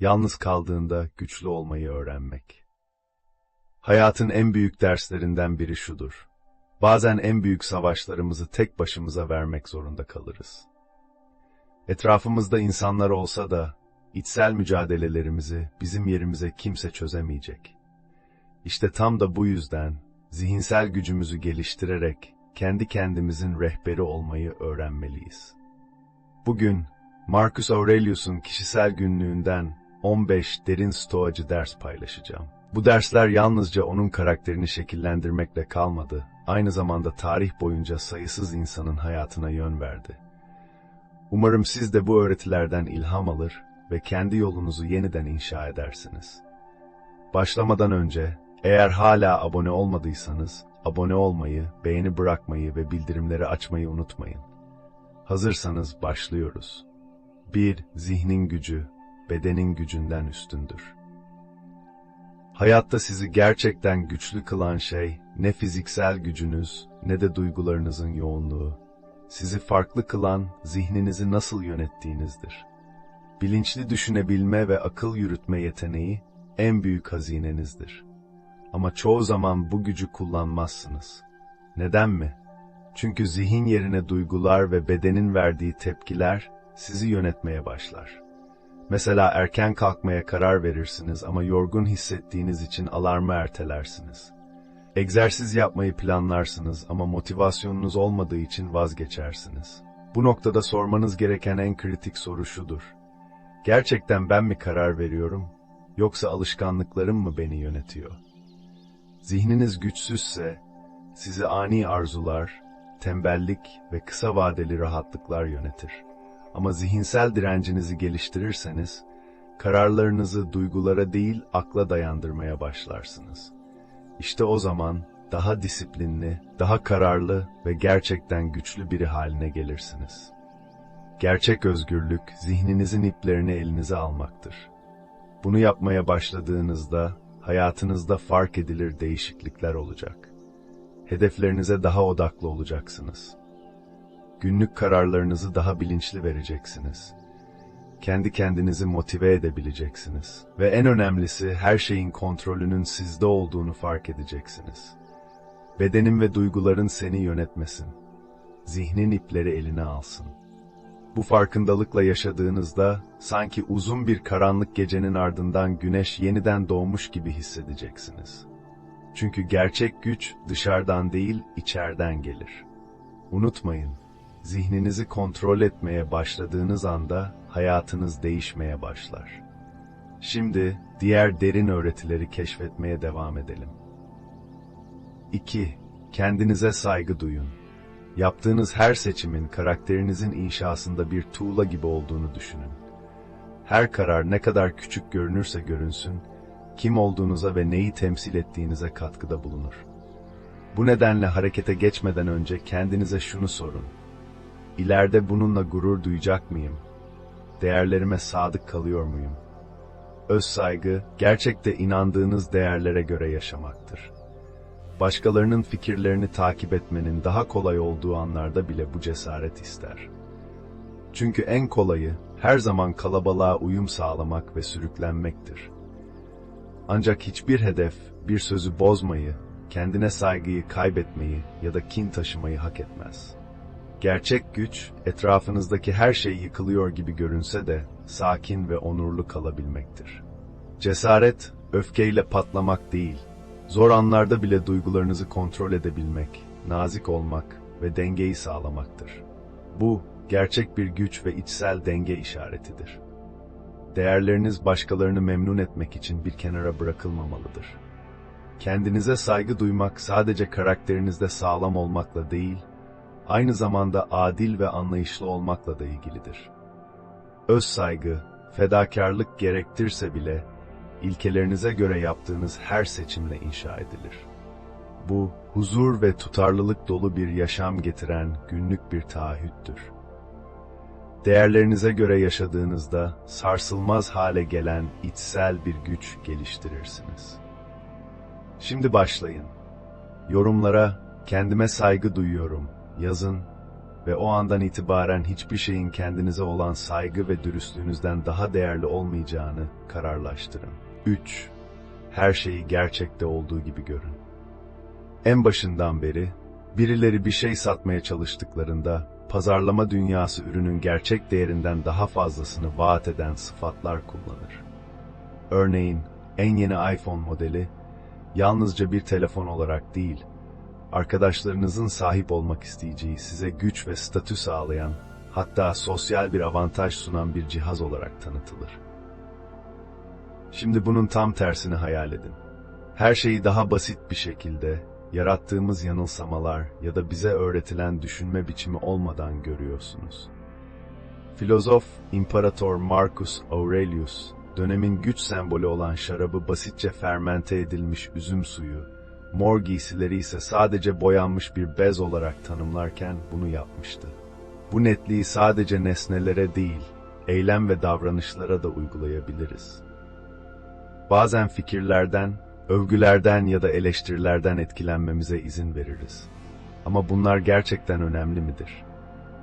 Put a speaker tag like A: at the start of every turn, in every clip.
A: yalnız kaldığında güçlü olmayı öğrenmek. Hayatın en büyük derslerinden biri şudur. Bazen en büyük savaşlarımızı tek başımıza vermek zorunda kalırız. Etrafımızda insanlar olsa da içsel mücadelelerimizi bizim yerimize kimse çözemeyecek. İşte tam da bu yüzden zihinsel gücümüzü geliştirerek kendi kendimizin rehberi olmayı öğrenmeliyiz. Bugün Marcus Aurelius'un kişisel günlüğünden 15 derin stoacı ders paylaşacağım. Bu dersler yalnızca onun karakterini şekillendirmekle kalmadı, aynı zamanda tarih boyunca sayısız insanın hayatına yön verdi. Umarım siz de bu öğretilerden ilham alır ve kendi yolunuzu yeniden inşa edersiniz. Başlamadan önce, eğer hala abone olmadıysanız, abone olmayı, beğeni bırakmayı ve bildirimleri açmayı unutmayın. Hazırsanız başlıyoruz. 1. Zihnin gücü, bedenin gücünden üstündür. Hayatta sizi gerçekten güçlü kılan şey, ne fiziksel gücünüz, ne de duygularınızın yoğunluğu. Sizi farklı kılan, zihninizi nasıl yönettiğinizdir. Bilinçli düşünebilme ve akıl yürütme yeteneği, en büyük hazinenizdir. Ama çoğu zaman bu gücü kullanmazsınız. Neden mi? Çünkü zihin yerine duygular ve bedenin verdiği tepkiler sizi yönetmeye başlar. Mesela erken kalkmaya karar verirsiniz ama yorgun hissettiğiniz için alarmı ertelersiniz. Egzersiz yapmayı planlarsınız ama motivasyonunuz olmadığı için vazgeçersiniz. Bu noktada sormanız gereken en kritik soru şudur. Gerçekten ben mi karar veriyorum, yoksa alışkanlıklarım mı beni yönetiyor? Zihniniz güçsüzse, sizi ani arzular, tembellik ve kısa vadeli rahatlıklar yönetir. Ama zihinsel direncinizi geliştirirseniz, kararlarınızı duygulara değil akla dayandırmaya başlarsınız. İşte o zaman daha disiplinli, daha kararlı ve gerçekten güçlü biri haline gelirsiniz. Gerçek özgürlük, zihninizin iplerini elinize almaktır. Bunu yapmaya başladığınızda, hayatınızda fark edilir değişiklikler olacak. Hedeflerinize daha odaklı olacaksınız. Günlük kararlarınızı daha bilinçli vereceksiniz. Kendi kendinizi motive edebileceksiniz. Ve en önemlisi her şeyin kontrolünün sizde olduğunu fark edeceksiniz. Bedenin ve duyguların seni yönetmesin. Zihnin ipleri eline alsın. Bu farkındalıkla yaşadığınızda sanki uzun bir karanlık gecenin ardından güneş yeniden doğmuş gibi hissedeceksiniz. Çünkü gerçek güç dışarıdan değil, içeriden gelir. Unutmayın, zihninizi kontrol etmeye başladığınız anda hayatınız değişmeye başlar. Şimdi diğer derin öğretileri keşfetmeye devam edelim. 2. Kendinize saygı duyun. Yaptığınız her seçimin karakterinizin inşasında bir tuğla gibi olduğunu düşünün. Her karar ne kadar küçük görünürse görünsün, kim olduğunuza ve neyi temsil ettiğinize katkıda bulunur. Bu nedenle harekete geçmeden önce kendinize şunu sorun. İleride bununla gurur duyacak mıyım? Değerlerime sadık kalıyor muyum? Öz saygı, gerçekte inandığınız değerlere göre yaşamaktır. Başkalarının fikirlerini takip etmenin daha kolay olduğu anlarda bile bu cesaret ister. Çünkü en kolayı her zaman kalabalığa uyum sağlamak ve sürüklenmektir. Ancak hiçbir hedef bir sözü bozmayı, kendine saygıyı kaybetmeyi ya da kin taşımayı hak etmez. Gerçek güç, etrafınızdaki her şey yıkılıyor gibi görünse de sakin ve onurlu kalabilmektir. Cesaret, öfkeyle patlamak değil, zor anlarda bile duygularınızı kontrol edebilmek, nazik olmak ve dengeyi sağlamaktır. Bu, gerçek bir güç ve içsel denge işaretidir. Değerleriniz başkalarını memnun etmek için bir kenara bırakılmamalıdır. Kendinize saygı duymak sadece karakterinizde sağlam olmakla değil, aynı zamanda adil ve anlayışlı olmakla da ilgilidir. Öz saygı, fedakarlık gerektirse bile, ilkelerinize göre yaptığınız her seçimle inşa edilir. Bu, huzur ve tutarlılık dolu bir yaşam getiren günlük bir taahhüttür. Değerlerinize göre yaşadığınızda sarsılmaz hale gelen içsel bir güç geliştirirsiniz. Şimdi başlayın. Yorumlara kendime saygı duyuyorum yazın ve o andan itibaren hiçbir şeyin kendinize olan saygı ve dürüstlüğünüzden daha değerli olmayacağını kararlaştırın. 3. Her şeyi gerçekte olduğu gibi görün. En başından beri birileri bir şey satmaya çalıştıklarında pazarlama dünyası ürünün gerçek değerinden daha fazlasını vaat eden sıfatlar kullanır. Örneğin en yeni iPhone modeli yalnızca bir telefon olarak değil, arkadaşlarınızın sahip olmak isteyeceği size güç ve statü sağlayan, hatta sosyal bir avantaj sunan bir cihaz olarak tanıtılır. Şimdi bunun tam tersini hayal edin. Her şeyi daha basit bir şekilde, yarattığımız yanılsamalar ya da bize öğretilen düşünme biçimi olmadan görüyorsunuz. Filozof İmparator Marcus Aurelius, dönemin güç sembolü olan şarabı basitçe fermente edilmiş üzüm suyu, mor giysileri ise sadece boyanmış bir bez olarak tanımlarken bunu yapmıştı. Bu netliği sadece nesnelere değil, eylem ve davranışlara da uygulayabiliriz. Bazen fikirlerden, övgülerden ya da eleştirilerden etkilenmemize izin veririz. Ama bunlar gerçekten önemli midir?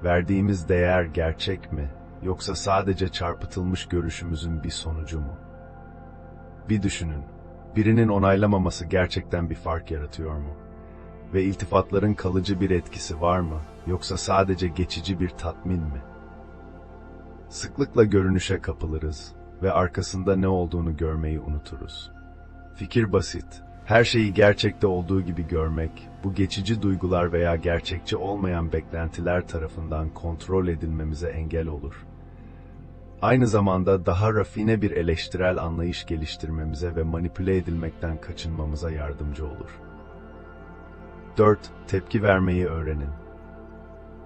A: Verdiğimiz değer gerçek mi, yoksa sadece çarpıtılmış görüşümüzün bir sonucu mu? Bir düşünün, birinin onaylamaması gerçekten bir fark yaratıyor mu? Ve iltifatların kalıcı bir etkisi var mı, yoksa sadece geçici bir tatmin mi? Sıklıkla görünüşe kapılırız ve arkasında ne olduğunu görmeyi unuturuz. Fikir basit. Her şeyi gerçekte olduğu gibi görmek, bu geçici duygular veya gerçekçi olmayan beklentiler tarafından kontrol edilmemize engel olur. Aynı zamanda daha rafine bir eleştirel anlayış geliştirmemize ve manipüle edilmekten kaçınmamıza yardımcı olur. 4. Tepki vermeyi öğrenin.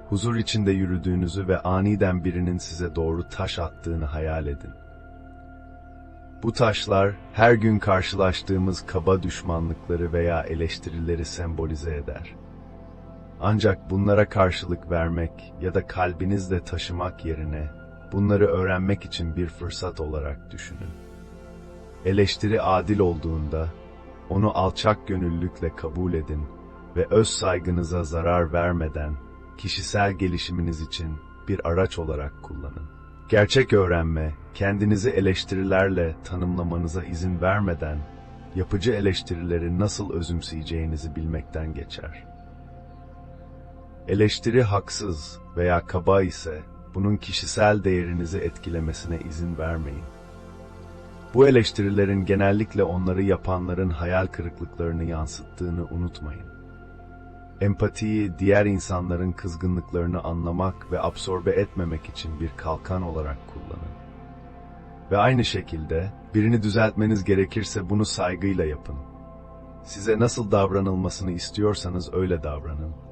A: Huzur içinde yürüdüğünüzü ve aniden birinin size doğru taş attığını hayal edin. Bu taşlar her gün karşılaştığımız kaba düşmanlıkları veya eleştirileri sembolize eder. Ancak bunlara karşılık vermek ya da kalbinizle taşımak yerine bunları öğrenmek için bir fırsat olarak düşünün. Eleştiri adil olduğunda onu alçak gönüllülükle kabul edin ve öz saygınıza zarar vermeden kişisel gelişiminiz için bir araç olarak kullanın. Gerçek öğrenme, kendinizi eleştirilerle tanımlamanıza izin vermeden, yapıcı eleştirileri nasıl özümseyeceğinizi bilmekten geçer. Eleştiri haksız veya kaba ise, bunun kişisel değerinizi etkilemesine izin vermeyin. Bu eleştirilerin genellikle onları yapanların hayal kırıklıklarını yansıttığını unutmayın. Empatiyi diğer insanların kızgınlıklarını anlamak ve absorbe etmemek için bir kalkan olarak kullanın. Ve aynı şekilde birini düzeltmeniz gerekirse bunu saygıyla yapın. Size nasıl davranılmasını istiyorsanız öyle davranın.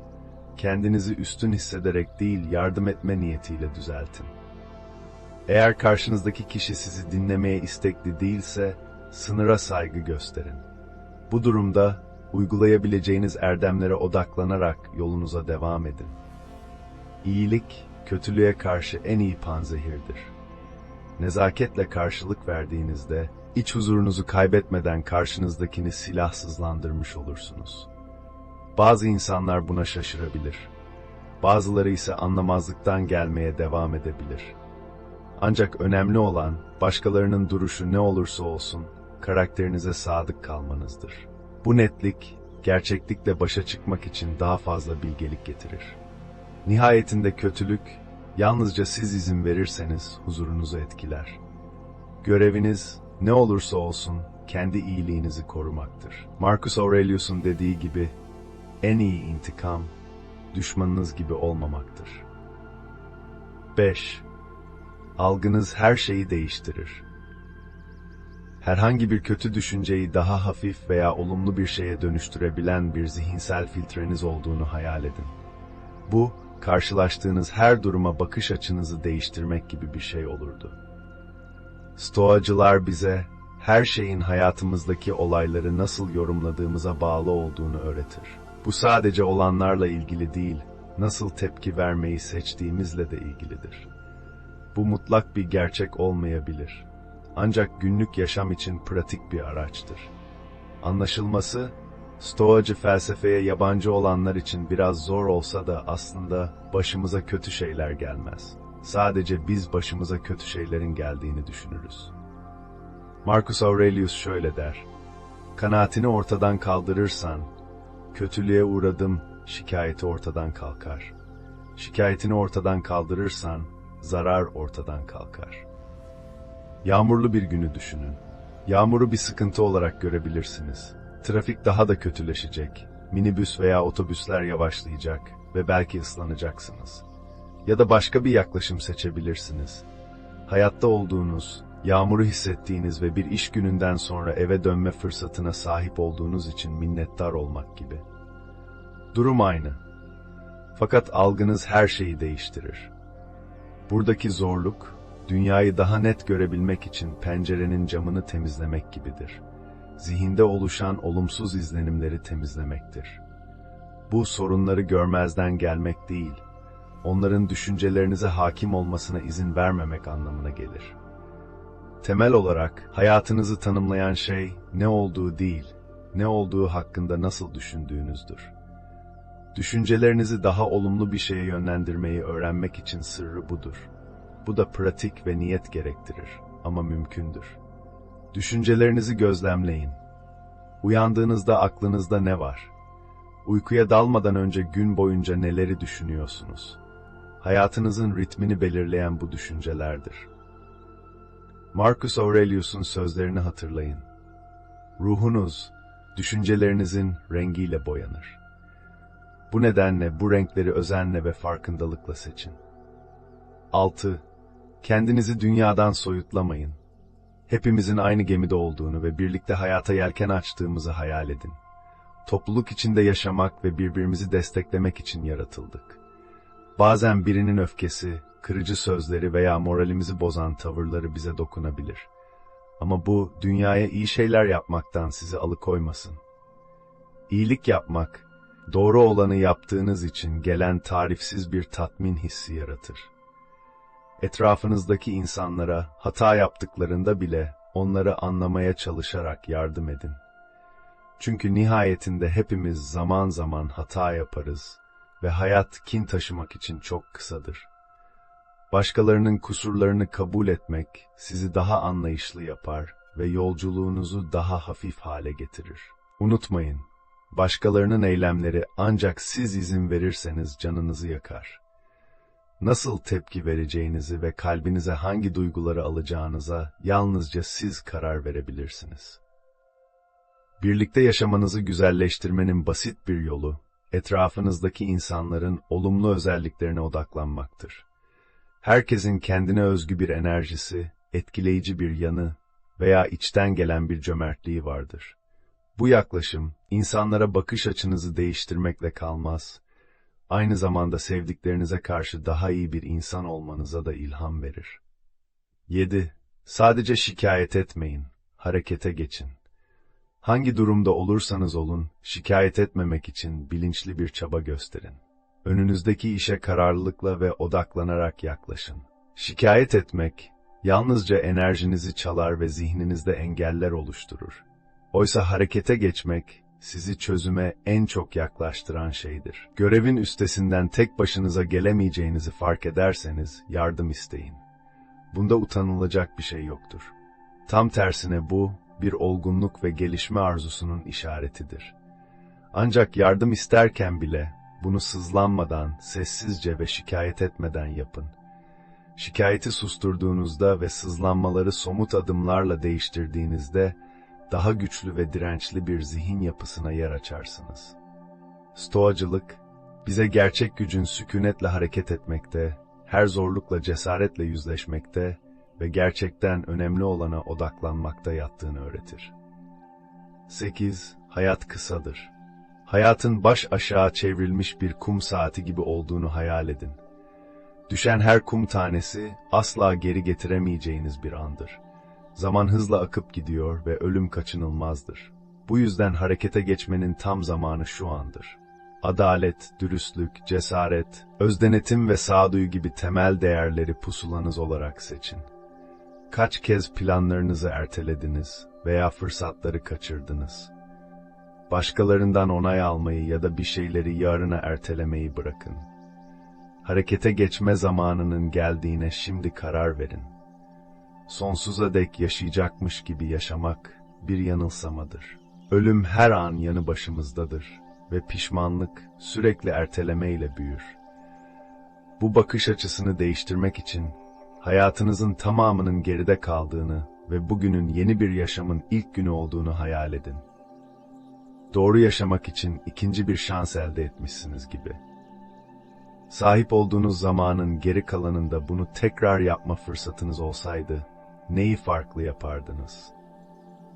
A: Kendinizi üstün hissederek değil yardım etme niyetiyle düzeltin. Eğer karşınızdaki kişi sizi dinlemeye istekli değilse sınıra saygı gösterin. Bu durumda uygulayabileceğiniz erdemlere odaklanarak yolunuza devam edin. İyilik, kötülüğe karşı en iyi panzehirdir. Nezaketle karşılık verdiğinizde, iç huzurunuzu kaybetmeden karşınızdakini silahsızlandırmış olursunuz. Bazı insanlar buna şaşırabilir. Bazıları ise anlamazlıktan gelmeye devam edebilir. Ancak önemli olan, başkalarının duruşu ne olursa olsun, karakterinize sadık kalmanızdır. Bu netlik, gerçeklikle başa çıkmak için daha fazla bilgelik getirir. Nihayetinde kötülük, yalnızca siz izin verirseniz huzurunuzu etkiler. Göreviniz, ne olursa olsun, kendi iyiliğinizi korumaktır. Marcus Aurelius'un dediği gibi, en iyi intikam, düşmanınız gibi olmamaktır. 5. Algınız her şeyi değiştirir. Herhangi bir kötü düşünceyi daha hafif veya olumlu bir şeye dönüştürebilen bir zihinsel filtreniz olduğunu hayal edin. Bu, karşılaştığınız her duruma bakış açınızı değiştirmek gibi bir şey olurdu. Stoacılar bize, her şeyin hayatımızdaki olayları nasıl yorumladığımıza bağlı olduğunu öğretir. Bu sadece olanlarla ilgili değil, nasıl tepki vermeyi seçtiğimizle de ilgilidir. Bu mutlak bir gerçek olmayabilir. Ancak günlük yaşam için pratik bir araçtır. Anlaşılması, Stoacı felsefeye yabancı olanlar için biraz zor olsa da aslında başımıza kötü şeyler gelmez. Sadece biz başımıza kötü şeylerin geldiğini düşünürüz. Marcus Aurelius şöyle der. Kanaatini ortadan kaldırırsan, kötülüğe uğradım, şikayeti ortadan kalkar. Şikayetini ortadan kaldırırsan, zarar ortadan kalkar. Yağmurlu bir günü düşünün. Yağmuru bir sıkıntı olarak görebilirsiniz. Trafik daha da kötüleşecek. Minibüs veya otobüsler yavaşlayacak ve belki ıslanacaksınız. Ya da başka bir yaklaşım seçebilirsiniz. Hayatta olduğunuz, yağmuru hissettiğiniz ve bir iş gününden sonra eve dönme fırsatına sahip olduğunuz için minnettar olmak gibi. Durum aynı. Fakat algınız her şeyi değiştirir. Buradaki zorluk, dünyayı daha net görebilmek için pencerenin camını temizlemek gibidir. Zihinde oluşan olumsuz izlenimleri temizlemektir. Bu sorunları görmezden gelmek değil, onların düşüncelerinize hakim olmasına izin vermemek anlamına gelir. Temel olarak hayatınızı tanımlayan şey ne olduğu değil, ne olduğu hakkında nasıl düşündüğünüzdür. Düşüncelerinizi daha olumlu bir şeye yönlendirmeyi öğrenmek için sırrı budur. Bu da pratik ve niyet gerektirir ama mümkündür. Düşüncelerinizi gözlemleyin. Uyandığınızda aklınızda ne var? Uykuya dalmadan önce gün boyunca neleri düşünüyorsunuz? Hayatınızın ritmini belirleyen bu düşüncelerdir. Marcus Aurelius'un sözlerini hatırlayın. Ruhunuz, düşüncelerinizin rengiyle boyanır. Bu nedenle bu renkleri özenle ve farkındalıkla seçin. 6. Kendinizi dünyadan soyutlamayın. Hepimizin aynı gemide olduğunu ve birlikte hayata yelken açtığımızı hayal edin. Topluluk içinde yaşamak ve birbirimizi desteklemek için yaratıldık. Bazen birinin öfkesi, kırıcı sözleri veya moralimizi bozan tavırları bize dokunabilir. Ama bu, dünyaya iyi şeyler yapmaktan sizi alıkoymasın. İyilik yapmak, doğru olanı yaptığınız için gelen tarifsiz bir tatmin hissi yaratır. Etrafınızdaki insanlara hata yaptıklarında bile onları anlamaya çalışarak yardım edin. Çünkü nihayetinde hepimiz zaman zaman hata yaparız ve hayat kin taşımak için çok kısadır. Başkalarının kusurlarını kabul etmek sizi daha anlayışlı yapar ve yolculuğunuzu daha hafif hale getirir. Unutmayın, başkalarının eylemleri ancak siz izin verirseniz canınızı yakar. Nasıl tepki vereceğinizi ve kalbinize hangi duyguları alacağınıza yalnızca siz karar verebilirsiniz. Birlikte yaşamanızı güzelleştirmenin basit bir yolu, etrafınızdaki insanların olumlu özelliklerine odaklanmaktır. Herkesin kendine özgü bir enerjisi, etkileyici bir yanı veya içten gelen bir cömertliği vardır. Bu yaklaşım, insanlara bakış açınızı değiştirmekle kalmaz, aynı zamanda sevdiklerinize karşı daha iyi bir insan olmanıza da ilham verir. 7. Sadece şikayet etmeyin, harekete geçin. Hangi durumda olursanız olun, şikayet etmemek için bilinçli bir çaba gösterin. Önünüzdeki işe kararlılıkla ve odaklanarak yaklaşın. Şikayet etmek, yalnızca enerjinizi çalar ve zihninizde engeller oluşturur. Oysa harekete geçmek, sizi çözüme en çok yaklaştıran şeydir. Görevin üstesinden tek başınıza gelemeyeceğinizi fark ederseniz, yardım isteyin. Bunda utanılacak bir şey yoktur. Tam tersine bu, bir olgunluk ve gelişme arzusunun işaretidir. Ancak yardım isterken bile bunu sızlanmadan, sessizce ve şikayet etmeden yapın. Şikayeti susturduğunuzda ve sızlanmaları somut adımlarla değiştirdiğinizde daha güçlü ve dirençli bir zihin yapısına yer açarsınız. Stoacılık, bize gerçek gücün sükunetle hareket etmekte, her zorlukla cesaretle yüzleşmekte ve gerçekten önemli olana odaklanmakta yattığını öğretir. 8. Hayat kısadır. Hayatın baş aşağı çevrilmiş bir kum saati gibi olduğunu hayal edin. Düşen her kum tanesi asla geri getiremeyeceğiniz bir andır. Zaman hızla akıp gidiyor ve ölüm kaçınılmazdır. Bu yüzden harekete geçmenin tam zamanı şu andır. Adalet, dürüstlük, cesaret, özdenetim ve sağduyu gibi temel değerleri pusulanız olarak seçin. Kaç kez planlarınızı ertelediniz veya fırsatları kaçırdınız? Başkalarından onay almayı ya da bir şeyleri yarına ertelemeyi bırakın. Harekete geçme zamanının geldiğine şimdi karar verin. Sonsuza dek yaşayacakmış gibi yaşamak bir yanılsamadır. Ölüm her an yanı başımızdadır ve pişmanlık sürekli ertelemeyle büyür. Bu bakış açısını değiştirmek için hayatınızın tamamının geride kaldığını ve bugünün yeni bir yaşamın ilk günü olduğunu hayal edin. Doğru yaşamak için ikinci bir şans elde etmişsiniz gibi. Sahip olduğunuz zamanın geri kalanında bunu tekrar yapma fırsatınız olsaydı, neyi farklı yapardınız?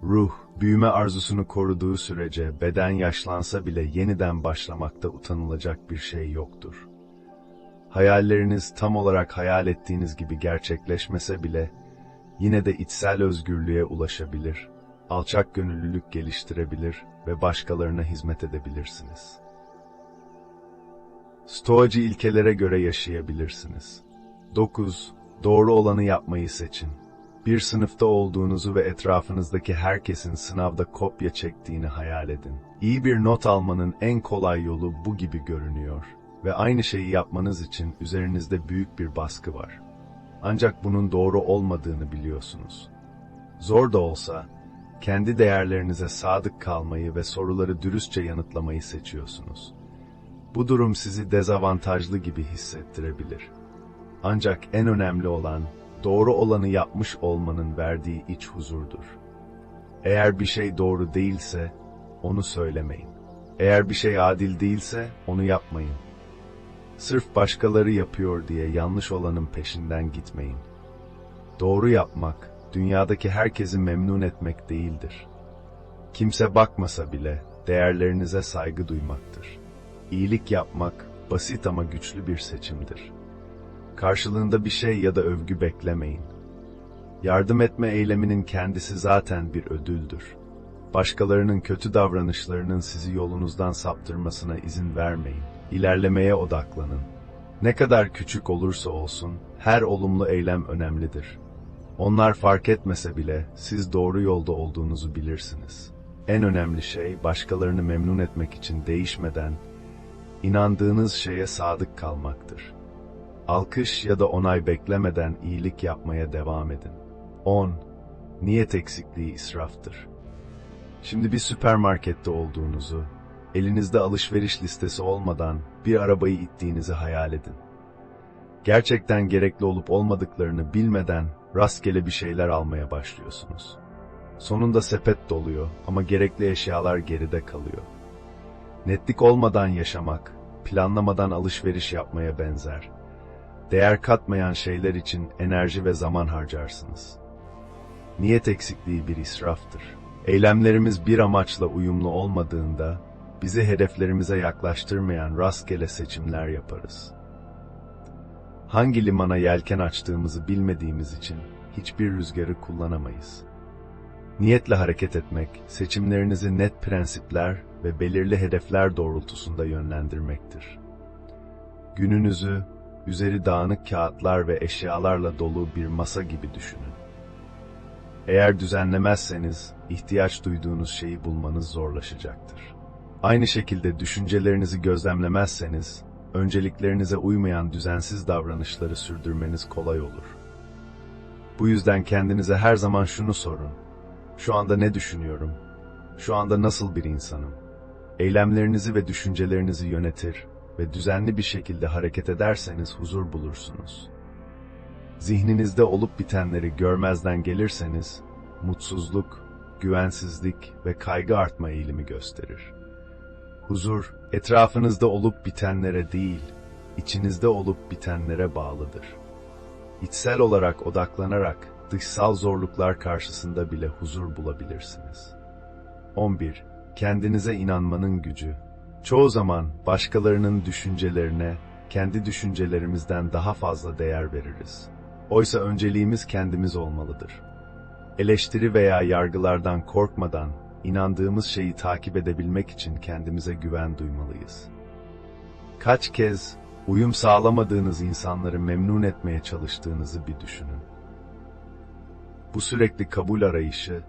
A: Ruh, büyüme arzusunu koruduğu sürece beden yaşlansa bile yeniden başlamakta utanılacak bir şey yoktur. Hayalleriniz tam olarak hayal ettiğiniz gibi gerçekleşmese bile, yine de içsel özgürlüğe ulaşabilir, alçak gönüllülük geliştirebilir ve başkalarına hizmet edebilirsiniz. Stoacı ilkelere göre yaşayabilirsiniz. 9. Doğru olanı yapmayı seçin. Bir sınıfta olduğunuzu ve etrafınızdaki herkesin sınavda kopya çektiğini hayal edin. İyi bir not almanın en kolay yolu bu gibi görünüyor ve aynı şeyi yapmanız için üzerinizde büyük bir baskı var. Ancak bunun doğru olmadığını biliyorsunuz. Zor da olsa, kendi değerlerinize sadık kalmayı ve soruları dürüstçe yanıtlamayı seçiyorsunuz. Bu durum sizi dezavantajlı gibi hissettirebilir. Ancak en önemli olan, doğru olanı yapmış olmanın verdiği iç huzurdur. Eğer bir şey doğru değilse, onu söylemeyin. Eğer bir şey adil değilse, onu yapmayın. Sırf başkaları yapıyor diye yanlış olanın peşinden gitmeyin. Doğru yapmak, dünyadaki herkesi memnun etmek değildir. Kimse bakmasa bile değerlerinize saygı duymaktır. İyilik yapmak basit ama güçlü bir seçimdir. Karşılığında bir şey ya da övgü beklemeyin. Yardım etme eyleminin kendisi zaten bir ödüldür. Başkalarının kötü davranışlarının sizi yolunuzdan saptırmasına izin vermeyin. İlerlemeye odaklanın. Ne kadar küçük olursa olsun her olumlu eylem önemlidir. Onlar fark etmese bile siz doğru yolda olduğunuzu bilirsiniz. En önemli şey başkalarını memnun etmek için değişmeden inandığınız şeye sadık kalmaktır. Alkış ya da onay beklemeden iyilik yapmaya devam edin. 10. Niyet eksikliği israftır. Şimdi bir süpermarkette olduğunuzu, elinizde alışveriş listesi olmadan bir arabayı ittiğinizi hayal edin. Gerçekten gerekli olup olmadıklarını bilmeden rastgele bir şeyler almaya başlıyorsunuz. Sonunda sepet doluyor ama gerekli eşyalar geride kalıyor. Netlik olmadan yaşamak, planlamadan alışveriş yapmaya benzer. Değer katmayan şeyler için enerji ve zaman harcarsınız. Niyet eksikliği bir israftır. Eylemlerimiz bir amaçla uyumlu olmadığında, bizi hedeflerimize yaklaştırmayan rastgele seçimler yaparız. Hangi limana yelken açtığımızı bilmediğimiz için hiçbir rüzgarı kullanamayız. Niyetle hareket etmek, seçimlerinizi net prensipler ve belirli hedefler doğrultusunda yönlendirmektir. Gününüzü, üzeri dağınık kağıtlar ve eşyalarla dolu bir masa gibi düşünün. Eğer düzenlemezseniz, ihtiyaç duyduğunuz şeyi bulmanız zorlaşacaktır. Aynı şekilde düşüncelerinizi gözlemlemezseniz, önceliklerinize uymayan düzensiz davranışları sürdürmeniz kolay olur. Bu yüzden kendinize her zaman şunu sorun. Şu anda ne düşünüyorum? Şu anda nasıl bir insanım? Eylemlerinizi ve düşüncelerinizi yönetir ve düzenli bir şekilde hareket ederseniz huzur bulursunuz. Zihninizde olup bitenleri görmezden gelirseniz, mutsuzluk, güvensizlik ve kaygı artma eğilimi gösterir. Huzur, etrafınızda olup bitenlere değil, içinizde olup bitenlere bağlıdır. İçsel olarak odaklanarak dışsal zorluklar karşısında bile huzur bulabilirsiniz. 11. Kendinize inanmanın gücü. Çoğu zaman başkalarının düşüncelerine, kendi düşüncelerimizden daha fazla değer veririz. Oysa önceliğimiz kendimiz olmalıdır. Eleştiri veya yargılardan korkmadan, inandığımız şeyi takip edebilmek için kendimize güven duymalıyız. Kaç kez uyum sağlamadığınız insanları memnun etmeye çalıştığınızı bir düşünün. Bu sürekli kabul arayışı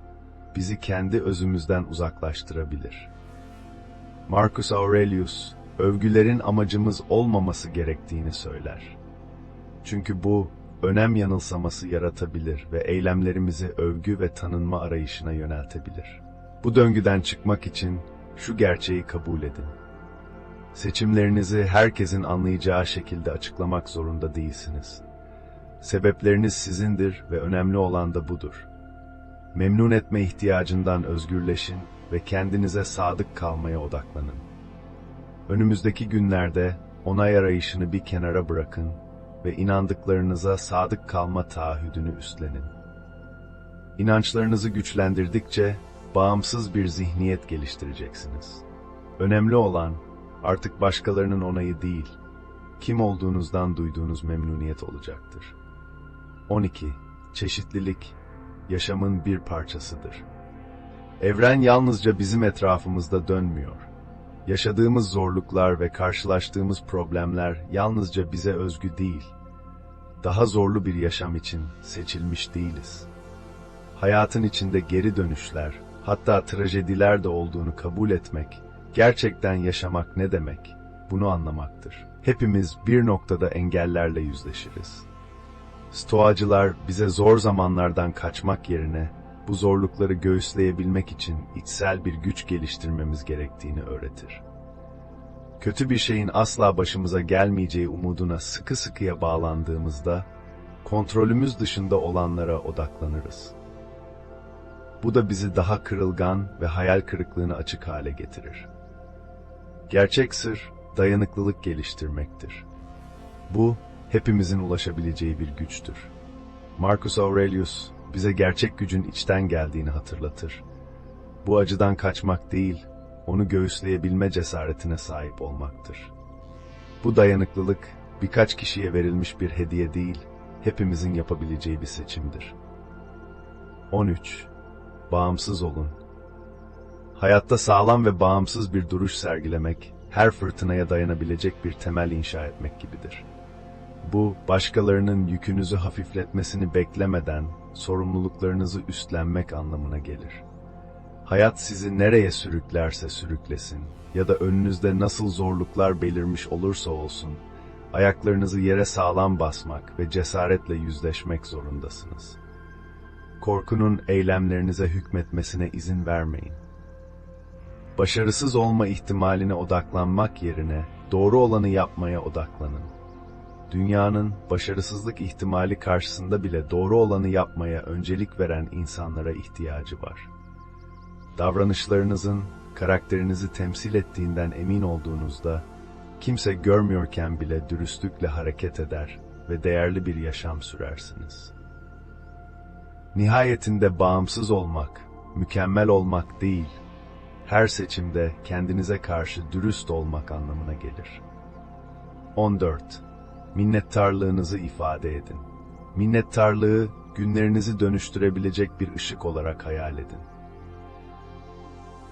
A: bizi kendi özümüzden uzaklaştırabilir. Marcus Aurelius, övgülerin amacımız olmaması gerektiğini söyler. Çünkü bu, önem yanılsaması yaratabilir ve eylemlerimizi övgü ve tanınma arayışına yöneltebilir. Bu döngüden çıkmak için şu gerçeği kabul edin. Seçimlerinizi herkesin anlayacağı şekilde açıklamak zorunda değilsiniz. Sebepleriniz sizindir ve önemli olan da budur. Memnun etme ihtiyacından özgürleşin ve kendinize sadık kalmaya odaklanın. Önümüzdeki günlerde onay arayışını bir kenara bırakın ve inandıklarınıza sadık kalma taahhüdünü üstlenin. İnançlarınızı güçlendirdikçe bağımsız bir zihniyet geliştireceksiniz. Önemli olan artık başkalarının onayı değil, kim olduğunuzdan duyduğunuz memnuniyet olacaktır. 12. Çeşitlilik, yaşamın bir parçasıdır. Evren yalnızca bizim etrafımızda dönmüyor. Yaşadığımız zorluklar ve karşılaştığımız problemler yalnızca bize özgü değil. Daha zorlu bir yaşam için seçilmiş değiliz. Hayatın içinde geri dönüşler, hatta trajediler de olduğunu kabul etmek, gerçekten yaşamak ne demek? Bunu anlamaktır. Hepimiz bir noktada engellerle yüzleşiriz. Stoacılar bize zor zamanlardan kaçmak yerine bu zorlukları göğüsleyebilmek için içsel bir güç geliştirmemiz gerektiğini öğretir. Kötü bir şeyin asla başımıza gelmeyeceği umuduna sıkı sıkıya bağlandığımızda, kontrolümüz dışında olanlara odaklanırız. Bu da bizi daha kırılgan ve hayal kırıklığına açık hale getirir. Gerçek sır, dayanıklılık geliştirmektir. Bu, hepimizin ulaşabileceği bir güçtür. Marcus Aurelius, bize gerçek gücün içten geldiğini hatırlatır. Bu acıdan kaçmak değil, onu göğüsleyebilme cesaretine sahip olmaktır. Bu dayanıklılık, birkaç kişiye verilmiş bir hediye değil, hepimizin yapabileceği bir seçimdir. 13. Bağımsız olun. Hayatta sağlam ve bağımsız bir duruş sergilemek, her fırtınaya dayanabilecek bir temel inşa etmek gibidir. Bu, başkalarının yükünüzü hafifletmesini beklemeden sorumluluklarınızı üstlenmek anlamına gelir. Hayat sizi nereye sürüklerse sürüklesin ya da önünüzde nasıl zorluklar belirmiş olursa olsun, ayaklarınızı yere sağlam basmak ve cesaretle yüzleşmek zorundasınız. Korkunun eylemlerinize hükmetmesine izin vermeyin. Başarısız olma ihtimaline odaklanmak yerine doğru olanı yapmaya odaklanın. Dünyanın başarısızlık ihtimali karşısında bile doğru olanı yapmaya öncelik veren insanlara ihtiyacı var. Davranışlarınızın karakterinizi temsil ettiğinden emin olduğunuzda, kimse görmüyorken bile dürüstlükle hareket eder ve değerli bir yaşam sürersiniz. Nihayetinde bağımsız olmak, mükemmel olmak değil, her seçimde kendinize karşı dürüst olmak anlamına gelir. 14. Minnettarlığınızı ifade edin. Minnettarlığı günlerinizi dönüştürebilecek bir ışık olarak hayal edin.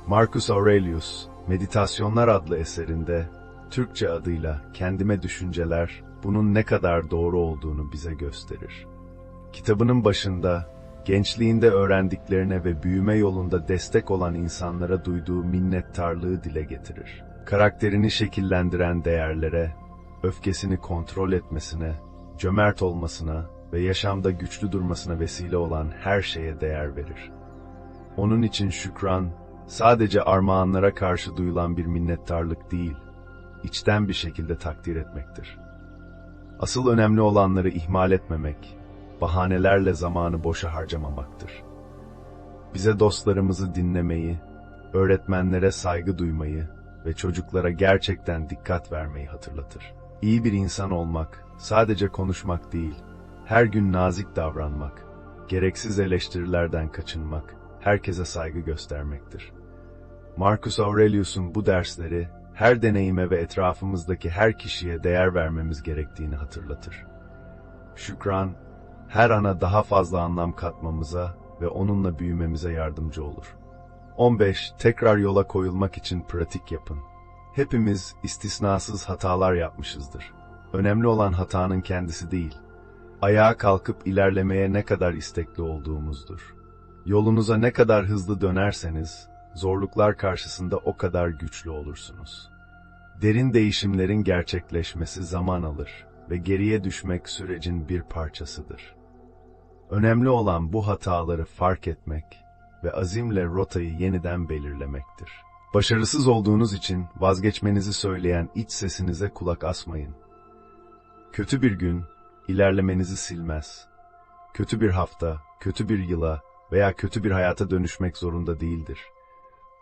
A: Marcus Aurelius, Meditasyonlar adlı eserinde Türkçe adıyla Kendime Düşünceler bunun ne kadar doğru olduğunu bize gösterir. Kitabının başında gençliğinde öğrendiklerine ve büyüme yolunda destek olan insanlara duyduğu minnettarlığı dile getirir. Karakterini şekillendiren değerlere, öfkesini kontrol etmesine, cömert olmasına ve yaşamda güçlü durmasına vesile olan her şeye değer verir. Onun için şükran, sadece armağanlara karşı duyulan bir minnettarlık değil, içten bir şekilde takdir etmektir. Asıl önemli olanları ihmal etmemek, bahanelerle zamanı boşa harcamamaktır. Bize dostlarımızı dinlemeyi, öğretmenlere saygı duymayı ve çocuklara gerçekten dikkat vermeyi hatırlatır. İyi bir insan olmak, sadece konuşmak değil, her gün nazik davranmak, gereksiz eleştirilerden kaçınmak, herkese saygı göstermektir. Marcus Aurelius'un bu dersleri, her deneyime ve etrafımızdaki her kişiye değer vermemiz gerektiğini hatırlatır. Şükran, her ana daha fazla anlam katmamıza ve onunla büyümemize yardımcı olur. 15. Tekrar yola koyulmak için pratik yapın. Hepimiz istisnasız hatalar yapmışızdır. Önemli olan hatanın kendisi değil, ayağa kalkıp ilerlemeye ne kadar istekli olduğumuzdur. Yolunuza ne kadar hızlı dönerseniz, zorluklar karşısında o kadar güçlü olursunuz. Derin değişimlerin gerçekleşmesi zaman alır ve geriye düşmek sürecin bir parçasıdır. Önemli olan bu hataları fark etmek ve azimle rotayı yeniden belirlemektir. Başarısız olduğunuz için vazgeçmenizi söyleyen iç sesinize kulak asmayın. Kötü bir gün ilerlemenizi silmez. Kötü bir hafta, kötü bir yıla veya kötü bir hayata dönüşmek zorunda değildir.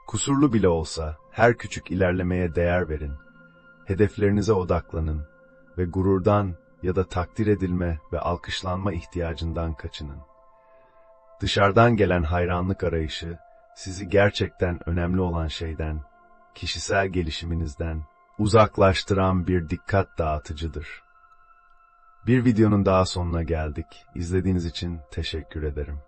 A: Kusurlu bile olsa her küçük ilerlemeye değer verin. Hedeflerinize odaklanın ve gururdan ya da takdir edilme ve alkışlanma ihtiyacından kaçının. Dışarıdan gelen hayranlık arayışı sizi gerçekten önemli olan şeyden, kişisel gelişiminizden uzaklaştıran bir dikkat dağıtıcıdır. Bir videonun daha sonuna geldik. İzlediğiniz için teşekkür ederim.